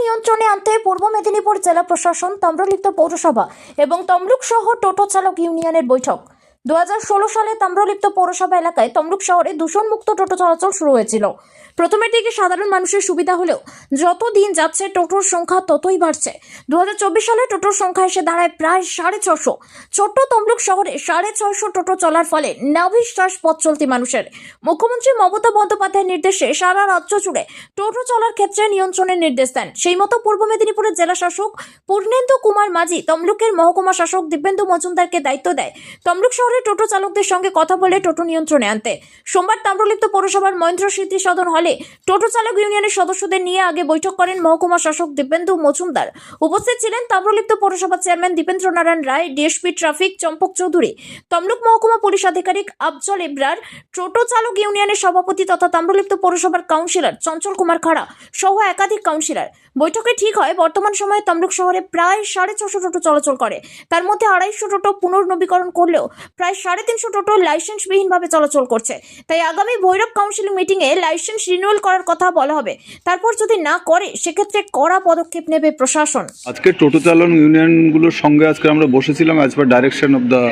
নিয়ন্ত্রণে আনতে পূর্ব মেদিনীপুর জেলা প্রশাসন তাম্রলিপ্ত পৌরসভা এবং তমলুক সহ টোটো চালক ইউনিয়নের বৈঠক। দু হাজার ষোলো সালে তাম্রলিপ্ত পৌরসভা এলাকায় তমলুক শহরে দূষণমুক্ত টোটো চলাচল শুরু হয়েছিল। প্রথমের দিকে সাধারণ মানুষের সুবিধা হলেও যত দিন যাচ্ছে টোটোর সংখ্যা ততই বাড়ছে। দু সালে টোটোর সংখ্যা এসে দাঁড়ায় প্রায় সাড়ে ছশো ছোট্ট তমলুক শহরে সাড়ে ছয়শো টোটো চলার ফলে নাভিশ্বাস পথ চলতি মানুষের। মুখ্যমন্ত্রী মমতা বন্দ্যোপাধ্যায়ের নির্দেশে সারা রাজ্য জুড়ে টোটো চলার ক্ষেত্রে নিয়ন্ত্রণের নির্দেশ দেন। সেই মতো পূর্ব মেদিনীপুরের জেলা শাসক পূর্ণেন্দু কুমার মাঝি তমলুকের মহকুমা শাসক দিব্যেন্দু মজুমদারকে দায়িত্ব দেয়। তমলুক শহরে টোটো চালকদের সঙ্গে কথা বলে টোটো নিয়ন্ত্রণে আনতে। সোমবার তাম্রলিপ্ত পৌরসভার মহেন্দ্র স্মৃতি সদন হলে টোটো চালক ইউনিয়নের সদস্যদের নিয়ে আগে বৈঠক করেন মহকুমা শাসক দিব্যেন্দু মজুমদার। উপস্থিত ছিলেন তাম্রলিপ্ত পৌরসভার chairman Dipendra Narayan Roy, DSP traffic Champak Chowdhury, Tamluk মহকুমা পুলিশ আধিকারিক আফজল ইব্রার, টোটো চালক ইউনিয়নের সভাপতি তথা তাম্রলিপ্ত পৌরসভার কাউন্সিলর চঞ্চল কুমার খাড়া সহ একাধিক কাউন্সিলর। বৈঠকে ঠিক হয়, বর্তমান সময়ে তমলুক শহরে প্রায় সাড়ে ছশো টোটো চলাচল করে। তার মধ্যে আড়াইশো টোটো পুনর্নবীকরণ করলেও প্রায় সাড়ে তিনশো টোটো লাইসেন্সবিহীনভাবে চলাচল করছে। তাই আগামী ভৈরব কাউন্সিল মিটিংয়ে লাইসেন্স রিনিউয়াল করার কথা বলা হবে। তারপর যদি না করে, সেক্ষেত্রে কড়া পদক্ষেপ নেবে প্রশাসন। আজকে টোটো চালন ইউনিয়নগুলোর সঙ্গে আজকে আমরা বসেছিলাম as per direction of the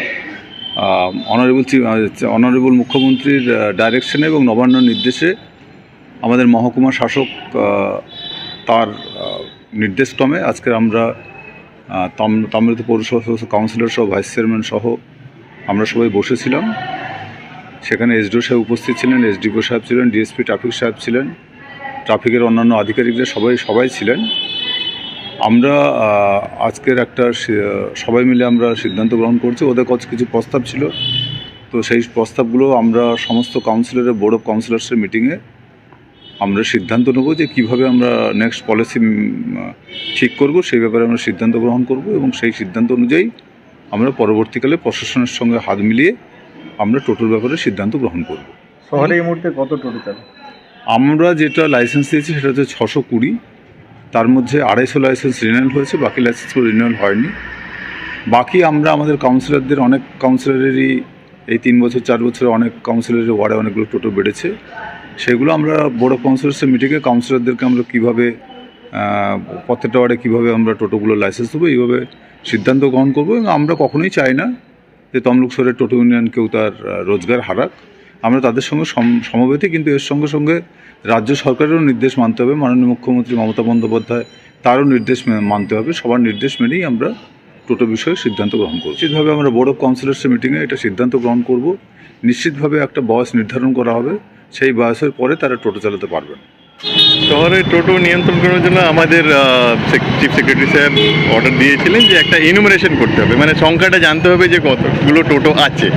honourable honourable মুখ্যমন্ত্রীর ডাইরেকশনে এবং নবান্ন নির্দেশে আমাদের মহকুমা শাসক তার নির্দেশক্রমে আজকে আমরা তাম- তাম্রলিপ্ত পৌরসভা কাউন্সিলর সহ ভাইস চেয়ারম্যান সহ আমরা সবাই বসেছিলাম। সেখানে এসডিও সাহেব উপস্থিত ছিলেন এসডিপিও সাহেব ছিলেন ডিএসপি ট্রাফিক সাহেব ছিলেন, ট্রাফিকের অন্যান্য আধিকারিকরা সবাই সবাই ছিলেন। আমরা আজকের একটা সবাই মিলে আমরা সিদ্ধান্ত গ্রহণ করছি। ওদের কাছে কিছু প্রস্তাব ছিল। তো সেই প্রস্তাবগুলো আমরা সমস্ত কাউন্সিলরের বোর্ড অফ কাউন্সিলর্সের মিটিংয়ে আমরা সিদ্ধান্ত নেব যে কীভাবে আমরা নেক্সট পলিসি ঠিক করব। সেই ব্যাপারে আমরা সিদ্ধান্ত গ্রহণ করব এবং সেই সিদ্ধান্ত অনুযায়ী আমরা পরবর্তীকালে প্রশাসনের সঙ্গে হাত মিলিয়ে আমরা টোটোর ব্যাপারে সিদ্ধান্ত গ্রহণ করব। শহরে এই মুহূর্তে কত টোটো চালক আমরা যেটা লাইসেন্স দিয়েছি সেটা হচ্ছে ছশো কুড়ি। তার মধ্যে আড়াইশো লাইসেন্স রিনিউয়াল হয়েছে বাকি লাইসেন্সগুলো রিনিউয়াল হয়নি। বাকি আমরা আমাদের কাউন্সিলরদের অনেক কাউন্সিলরেরই এই তিন বছর চার বছরে অনেক কাউন্সিলরের ওয়ার্ডে অনেকগুলো টোটো বেড়েছে। সেগুলো আমরা বড় কাউন্সিলর্সের মিটিংয়ে কাউন্সিলরদেরকে আমরা কীভাবে প্রত্যেকটা ওয়ার্ডে কীভাবে আমরা টোটোগুলো লাইসেন্স দেবো, এইভাবে সিদ্ধান্ত গ্রহণ করব এবং আমরা কখনোই চাই না যে তমলুক শহরের টোটো ইউনিয়ন কেউ তার রোজগার হারাক। আমরা তাদের সঙ্গে সম- সমবেতই, কিন্তু এর সঙ্গে সঙ্গে রাজ্য সরকারেরও নির্দেশ মানতে হবে, মাননীয় মুখ্যমন্ত্রী মমতা বন্দ্যোপাধ্যায় তারও নির্দেশ মানতে হবে, সবার নির্দেশ মেনেই আমরা টোটো বিষয়ে সিদ্ধান্ত গ্রহণ করব। নিশ্চিতভাবে আমরা বোর্ড অফ কাউন্সিলর্সের মিটিংয়ে এটা সিদ্ধান্ত গ্রহণ করব। নিশ্চিতভাবে একটা বয়স নির্ধারণ করা হবে, সেই বয়সের পরে তারা টোটো চালাতে পারবেন শহরে টোটো নিয়ন্ত্রণ করার জন্য আমাদের চিফ সেক্রেটারি স্যার অর্ডার দিয়েছিলেন যে একটা ইনুমারেশন করতে হবে। মানে সংখ্যাটা জানতে হবে যে কতগুলো টোটো আছে।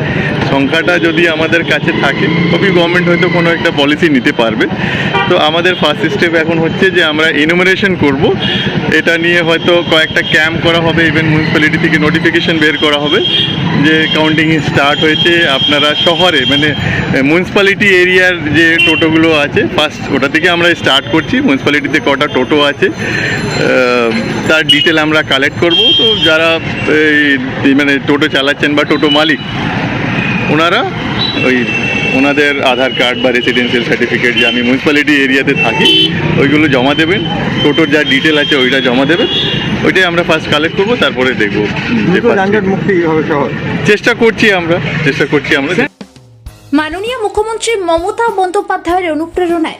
সংখ্যাটা যদি আমাদের কাছে থাকে, তবেই গভর্নমেন্ট হয়তো কোনো একটা পলিসি নিতে পারবে। তো আমাদের ফার্স্ট স্টেপ এখন হচ্ছে যে আমরা ইনুমারেশন করব। এটা নিয়ে হয়তো কয়েকটা ক্যাম্প করা হবে ইভেন মিউনিসিপ্যালিটি থেকে নোটিফিকেশন বের করা হবে। যে কাউন্টিং স্টার্ট হয়েছে, আপনারা শহরে মানে মিউনিসিপ্যালিটি এরিয়ার যে টোটোগুলো আছে ফার্স্ট ওটা থেকে আমরা স্টার্ট করছি। মিউনিসিপ্যালিটিতে কটা টোটো আছে তার ডিটেল আমরা কালেক্ট করব। তো যারা এই মানে টোটো চালাচ্ছেন বা টোটো মালিক ওনারা ওই ওনাদের আধার কার্ড বা রেসিডেন্সিয়াল সার্টিফিকেট যে আমি মিউনিসিপ্যালিটি এরিয়াতে থাকি ওইগুলো জমা দেবেন। টোটোর যা ডিটেল আছে ওইটা জমা দেবেন। ওইটাই আমরা ফার্স্ট কালেক্ট করব তারপরে দেখব চেষ্টা করছি আমরা চেষ্টা করছি আমরা। মাননীয় মুখ্যমন্ত্রী মমতা বন্দ্যোপাধ্যায়ের অনুপ্রেরণায়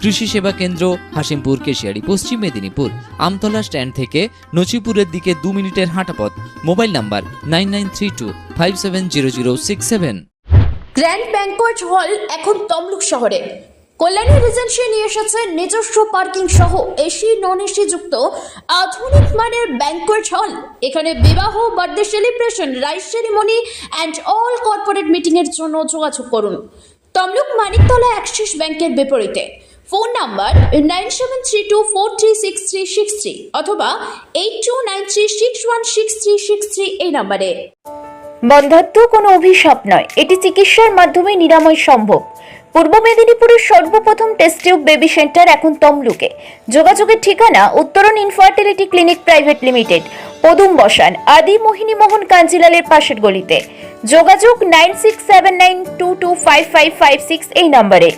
কৃষি সেবা কেন্দ্র হাসিমপুর কেশিয়ারি, পশ্চিম মেদিনীপুর। আমতলা স্ট্যান্ড থেকে নচিপুরের দিকে দু মিনিটের হাঁটাপথ। Mobile number nine nine three two five seven zero zero six seven. Grand banquet hall এখন তমলুক শহরে। কল্যাণী রিজেন্সি নিয়ে এসেছে নিজস্ব পার্কিং সহ এসি নন এসি যুক্ত আধুনিক মানের ব্যাংকোয়েট হল। এখানে বিবাহ birthday celebration rice ceremony and all corporate মিটিংয়ের জন্য যোগাযোগ করুন। তমলুক মানিকতলা অ্যাক্সিস ব্যাংকের বিপরীতে। Phone number nine seven three two four three six three six three অথবা eight two nine three six one six three six three এই নাম্বারে। বন্ধাত্ম কোনো অভিশাপ নয়। এটি চিকিৎসার মাধ্যমে নিরাময় সম্ভব। পূর্ব মেদিনীপুরের সর্বপ্রথম টেস্ট টিউব বেবি সেন্টার এখন তমলুকে। যোগাযোগের ঠিকানা উত্তরণ ইনফার্টিলিটি ক্লিনিক প্রাইভেট লিমিটেড পদুম বসান, আদি মোহিনী মোহন কাঞ্জিলালের পাশের গলিতে। যোগাযোগ nine six seven nine two two five five five six এই নম্বরে।